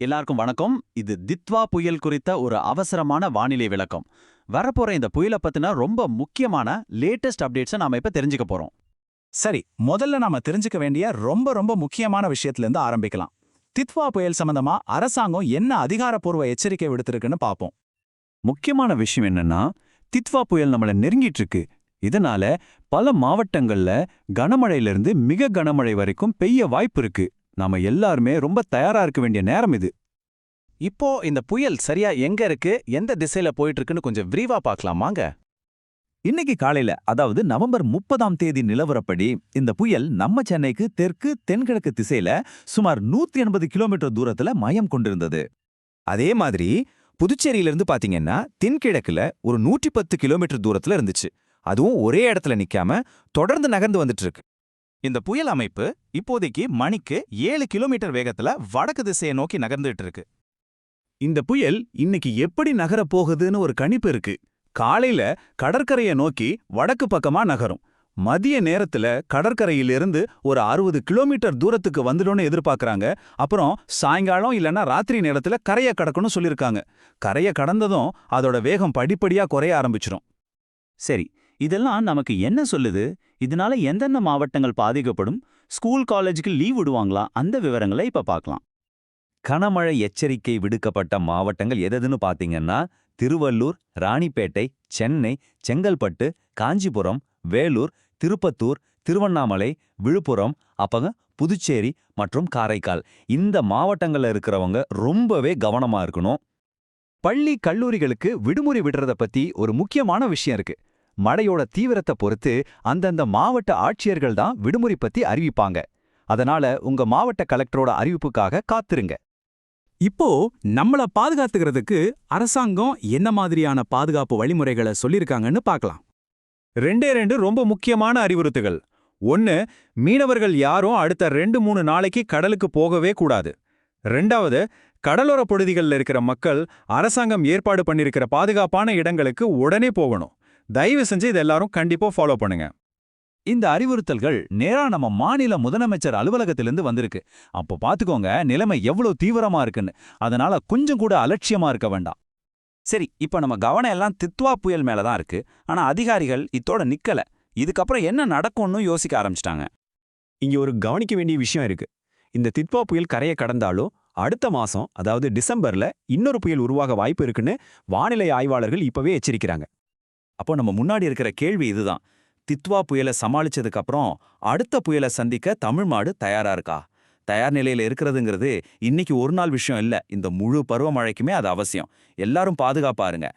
எல்லாருக்கும் வணக்கம். இது தித்வா புயல் குறித்த ஒரு அவசரமான வானிலை விளக்கம். வரப்போற இந்த புயலை பத்தின ரொம்ப முக்கியமான லேட்டஸ்ட் அப்டேட்ஸை நாம இப்ப தெரிஞ்சுக்க போறோம். சரி முதல்ல நாம தெரிஞ்சுக்க வேண்டிய ரொம்ப ரொம்ப முக்கியமான விஷயத்துல இருந்து ஆரம்பிக்கலாம். தித்வா புயல் சம்பந்தமா அரசாங்கம் என்ன அதிகாரப்பூர்வ எச்சரிக்கை விடுத்திருக்குன்னு பாப்போம். முக்கியமான விஷயம் என்னன்னா தித்வா புயல் நம்மள நெருங்கிட்டு இருக்கு இதனால பல மாவட்டங்கள்ல கனமழையிலிருந்து மிக கனமழை வரைக்கும் பெய்ய வாய்ப்பு இருக்கு. நாம எல்லாருமே ரொம்ப தயாரா இருக்க வேண்டிய நேரம் இது. இப்போ இந்த புயல் சரியா எங்க இருக்கு? எந்த திசையில போயிட்டு இருக்குன்னு கொஞ்சம் விரிவா பார்க்கலாமாங்க? இன்னைக்கு காலையில அதாவது நவம்பர் முப்பதாம் தேதி நிலவரப்படி இந்த புயல் நம்ம சென்னைக்கு தெற்கு தென்கிழக்கு திசையில சுமார் நூத்தி எண்பது கிலோமீட்டர் தூரத்துல மயம் கொண்டிருந்தது. அதே மாதிரி புதுச்சேரியிலிருந்து பாத்தீங்கன்னா தென்கிழக்குல ஒரு நூற்றி பத்து கிலோமீட்டர் தூரத்துல இருந்துச்சு. அதுவும் ஒரே இடத்துல நிக்காம தொடர்ந்து நகர்ந்து வந்துட்டு இருக்கு இந்த புயல் அமைப்பு இப்போதைக்கு மணிக்கு ஏழு கிலோமீட்டர் வேகத்துல வடக்கு திசையை நோக்கி நகர்ந்துட்டு இருக்கு இந்த புயல் இன்னைக்கு எப்படி நகரப் போகுதுன்னு ஒரு கணிப்பு இருக்கு. காலையில கடற்கரையை நோக்கி வடக்கு பக்கமா நகரும். மதிய நேரத்துல கடற்கரையிலிருந்து ஒரு அறுபது கிலோமீட்டர் தூரத்துக்கு வந்துடும்னு எதிர்பார்க்கறாங்க. அப்புறம் சாயங்காலம் இல்லனா ராத்திரி நேரத்துல கரையை கடக்கணும் சொல்லிருக்காங்க கரையை கடந்ததும் அதோட வேகம் படிப்படியா குறைய ஆரம்பிச்சிரும். சரி இதெல்லாம் நமக்கு என்ன சொல்லுது? இதனால எந்தெந்த மாவட்டங்கள் பாதிக்கப்படும்? ஸ்கூல் காலேஜுக்கு லீவ் விடுவாங்களா? அந்த விவரங்களை இப்ப பார்க்கலாம். கனமழை எச்சரிக்கை விடுக்கப்பட்ட மாவட்டங்கள் எததுன்னு பாத்தீங்கன்னா திருவள்ளூர் ராணிப்பேட்டை சென்னை செங்கல்பட்டு காஞ்சிபுரம் வேலூர் திருப்பத்தூர் திருவண்ணாமலை விழுப்புரம் அப்பங்க புதுச்சேரி மற்றும் காரைக்கால். இந்த மாவட்டங்கள்ல இருக்கிறவங்க ரொம்பவே கவனமா இருக்கணும். பள்ளி கல்லூரிகளுக்கு விடுமுறை விடுறத பத்தி ஒரு முக்கியமான விஷயம் இருக்கு. மழையோட தீவிரத்தை பொறுத்து அந்தந்த மாவட்ட ஆட்சியர்கள் தான் விடுமுறை பத்தி அறிவிப்பாங்க. அதனால உங்க மாவட்ட கலெக்டரோட அறிவிப்புக்காக காத்திருங்க. இப்போ நம்மள பாதுகாத்துக்கிறதுக்கு அரசாங்கம் என்ன மாதிரியான பாதுகாப்பு வழிமுறைகளை சொல்லியிருக்காங்கன்னு பார்க்கலாம். ரெண்டே ரெண்டு ரொம்ப முக்கியமான அறிவுறுத்துகள். ஒன்னு மீனவர்கள் யாரும் அடுத்த ரெண்டு மூணு நாளைக்கு கடலுக்கு போகவே கூடாது. ரெண்டாவது கடலோர பகுதிகளில் இருக்கிற மக்கள் அரசாங்கம் ஏற்பாடு பண்ணியிருக்கிற பாதுகாப்பான இடங்களுக்கு உடனே போகணும். தயவு செஞ்சு இது எல்லாரும் கண்டிப்பா ஃபாலோ பண்ணுங்க. இந்த அறிவுறுத்தல்கள் நேரா நம்ம மாநில முதலமைச்சர் அலுவலகத்திலிருந்து வந்திருக்கு. அப்போ பாத்துக்கோங்க நிலைமை எவ்வளவு தீவிரமா இருக்குன்னு. அதனால கொஞ்சம் கூட அலட்சியமா இருக்க வேண்டாம். சரி இப்ப நம்ம கவனம் எல்லாம் தித்வா புயல் மேல தான் இருக்கு. ஆனா அதிகாரிகள் இத்தோட நிக்கல. இதுக்கப்புறம் என்ன நடக்கும்னு யோசிக்க ஆரம்பிச்சிட்டாங்க. இங்க ஒரு கவனிக்க வேண்டிய விஷயம் இருக்கு. இந்த தித்வா புயல் கரையை கடந்தாலும் அடுத்த மாசம் அதாவது டிசம்பர்ல இன்னொரு புயல் உருவாக வாய்ப்பு இருக்குன்னு வானிலை ஆய்வாளர்கள் இப்பவே எச்சரிக்கிறாங்க. அப்போ நம்ம முன்னாடி இருக்கிற கேள்வி இதுதான். தித்வா புயலை சமாளிச்சதுக்கு அப்புறம் அடுத்த புயலை சந்திக்க தமிழ்நாடு தயாரா இருக்கா? தயார் நிலையில இருக்கிறதுங்கிறது இன்னைக்கு ஒரு நாள் விஷயம் இல்ல. இந்த முழு பருவமழைக்குமே அது அவசியம். எல்லாரும் பாதுகாப்பாருங்க